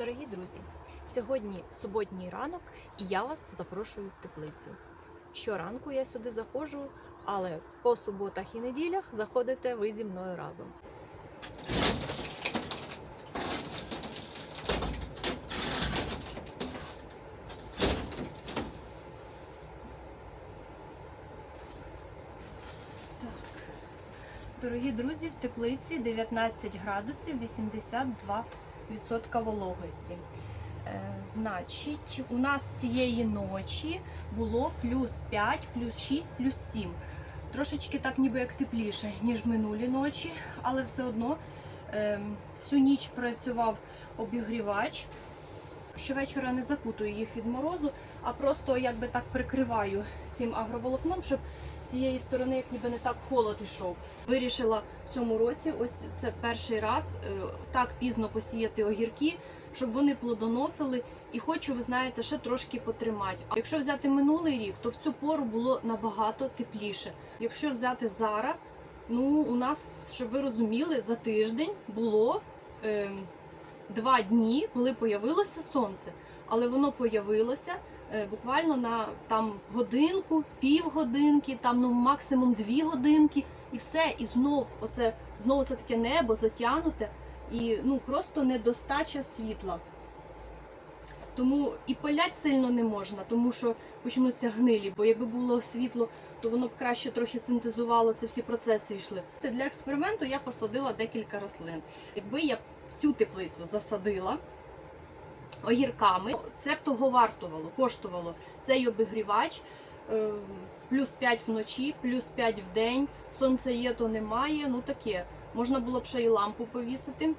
Дорогі друзі, сьогодні суботній ранок, і я вас запрошую в теплицю. Щоранку я сюди заходжу, але по суботах і неділях заходите ви зі мною разом. Дорогі друзі, в теплиці 19 градусів 82% вологості. Е, значить, у нас цієї ночі було плюс 5, плюс 6, плюс 7. Трошечки так ніби як тепліше, ніж минулі ночі, але все одно е, всю ніч працював обігрівач. Щовечора не закутую їх від морозу, а просто якби так прикриваю цим агроволокном, щоб з цієї сторони, як ніби не так холод ішов. Вирішила цьому році, ось це перший раз е, так пізно посіяти огірки, щоб вони плодоносили. І хочу, ви знаєте, ще трошки потримати. А якщо взяти минулий рік, то в цю пору було набагато тепліше. Якщо взяти зараз, ну у нас, щоб ви розуміли, за тиждень було. Е, Два дні, коли появилося сонце, але воно появилося е, буквально на там годинку, півгодинки, там ну максимум дві годинки, і все. І знов оце знову це таке небо затягнуте, і ну просто недостача світла. Тому і палять сильно не можна, тому що почнуться гнилі. Бо якби було світло, то воно б краще трохи синтезувало, це всі процеси йшли. Для експерименту я посадила декілька рослин. Якби я всю теплицю засадила огірками, це б того вартувало, коштувало цей обігрівач. Е, Плюс 5 вночі, плюс 5 в день. Сонце є, то немає. Ну таке. Можна було б ще й лампу повісити,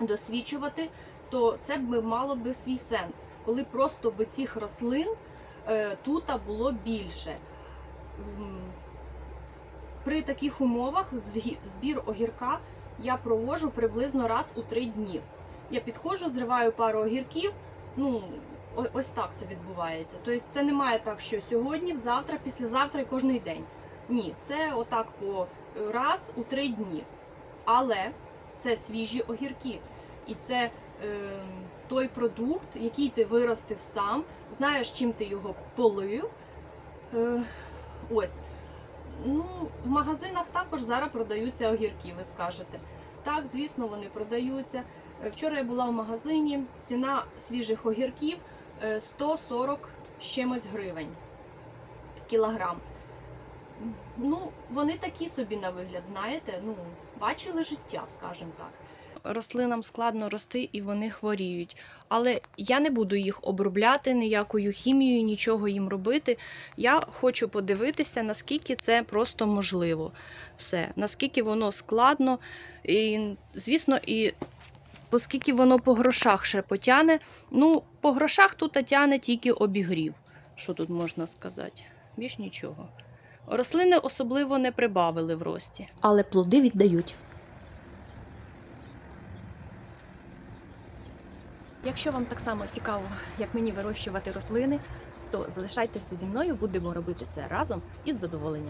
досвічувати, то це б мало би свій сенс, коли просто би цих рослин е, тут було більше. При таких умовах збір огірка я провожу приблизно раз у три дні. Я підходжу, зриваю пару огірків. Ну, ось так це відбувається. Тобто це немає так, що сьогодні, завтра, післязавтра і кожний день. Ні, це отак по е, раз у три дні. Але це свіжі огірки. І це е, той продукт, який ти виростив сам, знаєш, чим ти його полив. Е, ось. Ну, в магазинах також зараз продаються огірки, ви скажете. Так, звісно, вони продаються. Е, Вчора я була в магазині, ціна свіжих огірків 140 з чимось гривень кілограм. Ну, вони такі собі на вигляд, знаєте, ну, бачили життя, скажімо так. Рослинам складно рости і вони хворіють. Але я не буду їх обробляти ніякою хімією, нічого їм робити. Я хочу подивитися, наскільки це просто можливо. Все, наскільки воно складно. І, звісно, і оскільки воно по грошах ще потяне. Ну, по грошах тут тяне тільки обігрів. Що тут можна сказати? Більш нічого. Рослини особливо не прибавили в рості. але плоди віддають. Якщо вам так само цікаво, як мені вирощувати рослини, то залишайтеся зі мною, будемо робити це разом із задоволенням.